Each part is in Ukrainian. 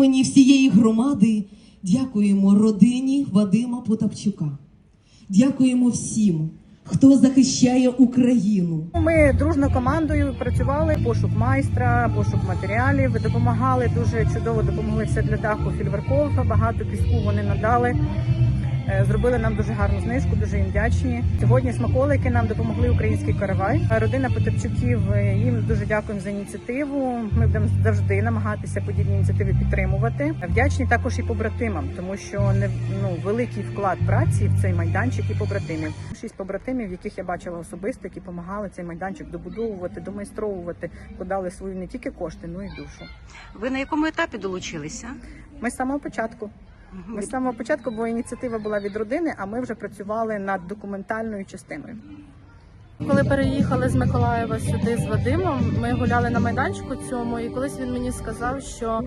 імені всієї громади дякуємо родині Вадима Потапчука. Дякуємо всім, хто захищає Україну. Ми дружно командою працювали пошук майстра, пошук матеріалів, допомагали дуже чудово допомогли все для даху фільверков. Багато піску вони надали. Е, Зробили нам дуже гарну знижку, дуже їм вдячні. Сьогодні смаколики нам допомогли український каравай. Родина Потепчуків е, їм дуже дякуємо за ініціативу. Ми будемо завжди намагатися подібні ініціативи підтримувати. Вдячні також і побратимам, тому що не ну великий вклад праці в цей майданчик і побратимів. Шість побратимів, яких я бачила особисто, які допомагали цей майданчик добудовувати, домайстровувати, подали свої не тільки кошти, ну і душу. Ви на якому етапі долучилися? Ми з самого початку. Ми з самого початку, бо ініціатива була від родини, а ми вже працювали над документальною частиною. Коли переїхали з Миколаєва сюди з Вадимом, ми гуляли на майданчику цьому, і колись він мені сказав, що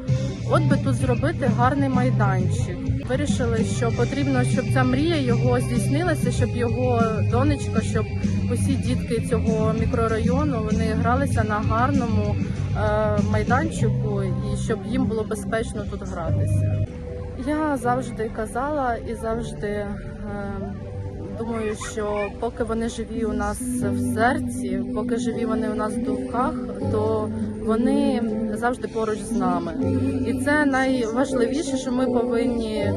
от би тут зробити гарний майданчик. Вирішили, що потрібно, щоб ця мрія його здійснилася, щоб його донечка, щоб усі дітки цього мікрорайону вони гралися на гарному е, майданчику, і щоб їм було безпечно тут гратися. Я завжди казала і завжди. Е, Думаю, що поки вони живі у нас в серці, поки живі вони у нас в думках, то вони завжди поруч з нами. І це найважливіше, що ми повинні е,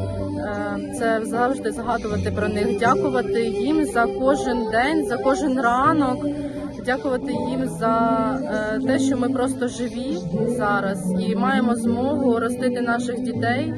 це завжди згадувати про них, дякувати їм за кожен день, за кожен ранок. Дякувати їм за е, те, що ми просто живі зараз і маємо змогу ростити наших дітей